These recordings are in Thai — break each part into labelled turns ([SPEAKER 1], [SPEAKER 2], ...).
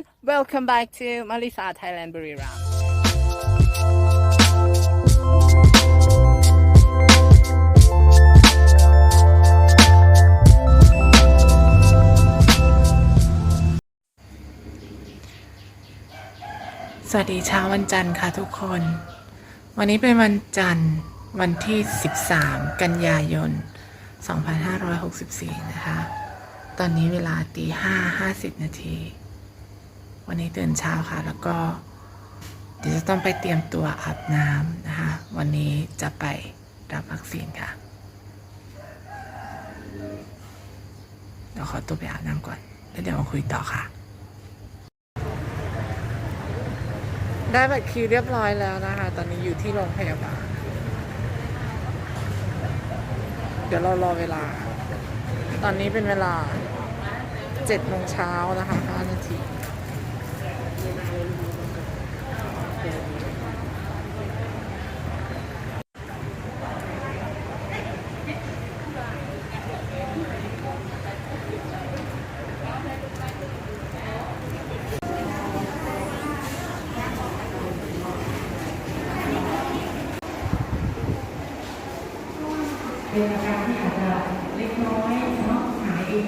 [SPEAKER 1] everyone welcome back to Malisa Thailand Buriram
[SPEAKER 2] สวัสดีเช้าวันจันทร์ค่ะทุกคน วันนี้เป็นวันจันทร์วันที่ 13 กันยายน 2564 นะคะ ตอนนี้เวลาตีห้าห้าสิบนาที วันนี้ตื่นเช้าค่ะ แล้วก็ เดี๋ยวจะต้องไปเตรียมตัวอาบน้ำนะคะ วันนี้จะไปรับวัคซีนค่ะเดี๋ยวขอตัวไปอาบน้ำก่อน แล้วเดี๋ยวมาคุยต่อค่ะ ได้บัตรคิวเรียบร้อยแล้วนะคะ ตอนนี้อยู่ที่โรงพยาบาล เดี๋ยวเรารอเวลา ตอนนี้เป็นเวลา7โมงเช้านะคะ5นาที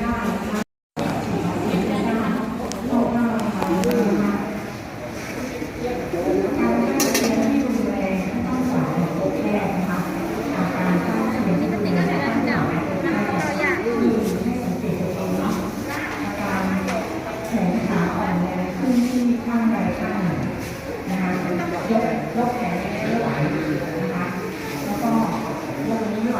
[SPEAKER 2] รอดู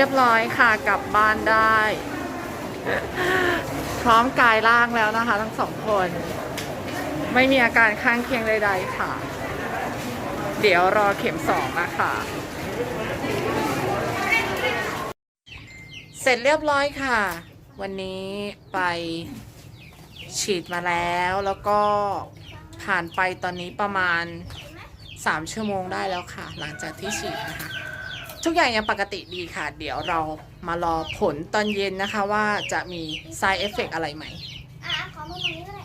[SPEAKER 2] ียบร้อยค่ะกลับบ้านได้ พร้อมกายร่างแล้วนะคะ ทั้งสองคน ไม่มีอาการข้างเคียงใด ๆ ค่ะ เดี๋ยวรอเข็มสองนะคะเสร็จเรียบร้อยค่ะ วันนี้ไปฉีดมาแล้วแล้วก็ผ่านไปตอนนี้ประมาณ 3 ชั่วโมงได้แล้วค่ะ หลังจากที่ฉีดนะคะ ทุกอย่างยังปกติดีค่ะ เดี๋ยวเรามารอผลตอนเย็นนะคะว่าจะมี side effect อะไรไหม
[SPEAKER 3] อะขอมือตรงนี้ก็ได้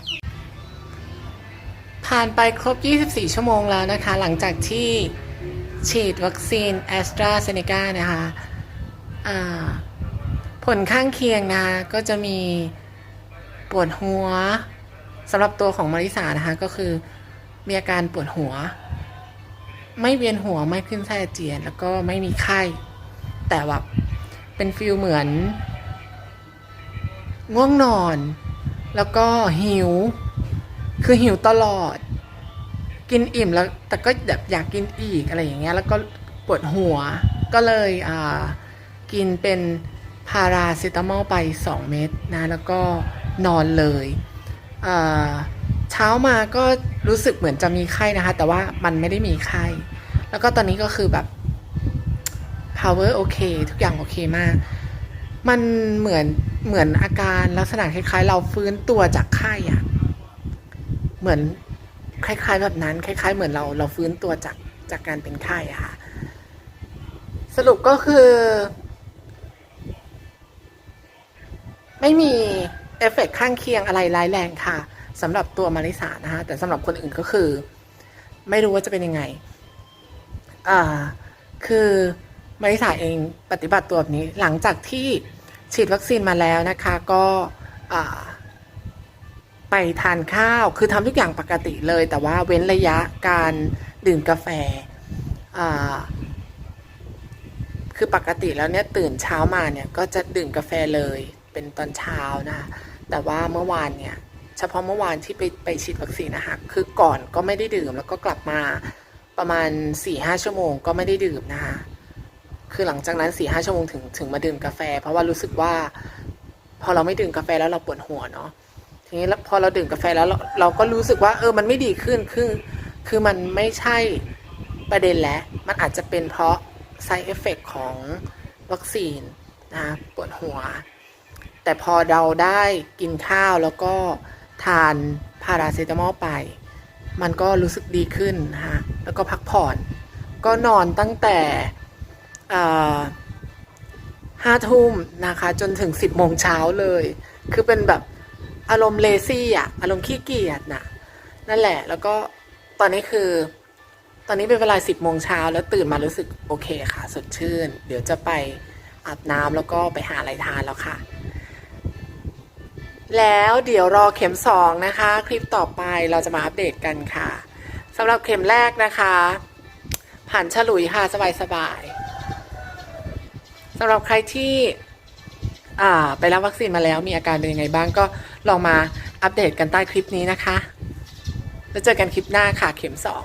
[SPEAKER 2] ผ่านไปครบ 24 ชั่วโมงแล้วนะคะ หลังจากที่ฉีดวัคซีนแอสตราเซเนกานะคะผลข้างเคียงนะคะ ก็จะมีปวดหัวสำหรับตัวของมาริสานะคะ ก็คือมีอาการปวดหัว ไม่เวียนหัวไม่ขึ้นไส้อาเจียน แล้วก็ไม่มีไข้ แต่แบบเป็นฟิลเหมือน ง่วงนอน แล้วก็หิว คือหิวตลอด กินอิ่มแล้ว แต่ก็แบบอยากกินอีกอะไรอย่างเงี้ย แล้วก็ปวดหัว ก็เลยอ่ากินเป็นพาราเซตามอลไป 2 เม็ดนะ แล้วก็นอนเลยอ่า เช้ามาก็รู้สึกเหมือนจะมีไข้นะคะ แต่ว่ามันไม่ได้มีไข้ แล้วก็ตอนนี้ก็คือแบบ power โอเค ทุกอย่างโอเคมาก มันเหมือนเหมือนอาการลักษณะคล้ายๆ เราฟื้นตัวจากไข้อะเหมือนคล้ายๆแบบนั้น คล้าย ๆ เหมือนเราเราฟื้นตัวจากจากการเป็นไข้อะค่ะ สรุปก็คือ ไม่มีเอฟเฟกต์ข้างเคียงอะไรร้ายแรงค่ะ สำหรับตัวมาริสานะคะแต่สำหรับคนอื่นก็คือ ไม่รู้ว่าจะเป็นยังไงอ่าคือมาริสาเองปฏิบัติตัวแบบนี้หลังจากที่ฉีดวัคซีนมาแล้วนะคะก็ไปทานข้าวคือทำทุกอย่างปกติเลย แต่ว่าเว้นระยะการดื่มกาแฟคือปกติแล้วเนี่ยตื่นเช้ามาเนี่ยก็จะดื่มกาแฟเลยเป็นตอนเช้านะ แต่ว่าเมื่อวานเนี่ย เฉพาะเมื่อวานที่ไปไปฉีดวัคซีนนะคะคือก่อนก็ไม่ได้ดื่มแล้วก็กลับมาประมาณ4ี่ห้าชั่วโมงก็ไม่ได้ดื่มนะคะคือหลังจากนั้น4ี่ห้าชั่วโมงถึงถึงมาดื่มกาแฟ เพราะว่ารู้สึกว่า พอเราไม่ดื่มกาแฟแล้วเราปวดหัวเนาะทีนี้พอเราดื่มกาแฟแล้วเราเราก็รู้สึกว่าเออมันไม่ดีขึ้นคือคือมันไม่ใช่ประเด็นแล้วมันอาจจะเป็นเพราะ side effect ของวัคซีนนะปวดหัว แต่พอเราได้กินข้าวแล้วก็ ทานพาราเซตามอลไป มันก็รู้สึกดีขึ้นนะคะแล้วก็พักผ่อน ก็นอนตั้งแต่ห้าทุ่มนะคะจนถึงสิบโมงเช้าเลย คือเป็นแบบอารมณ์เลซี่อะอารมณ์ขี้เกียจนะนั่นแหละ แล้วก็ตอนนี้คือ ตอนนี้เป็นเวลาสิบโมงเช้าแล้วตื่นมารู้สึกโอเคค่ะ สดชื่น เดี๋ยวจะไปอาบน้ำแล้วก็ไปหาอะไรทานแล้วค่ะ แล้วเดี๋ยวรอเข็มสองนะคะ คลิปต่อไปเราจะมาอัปเดตกันค่ะสำหรับเข็มแรกนะคะ ผ่านฉลุยค่ะสบายๆสำหรับใครที่อ่าไปรับวัคซีนมาแล้วมีอาการเป็นยังไงบ้างก็ลองมาอัปเดตกันใต้คลิปนี้นะคะ แล้วเจอกันคลิปหน้าค่ะเข็มสอง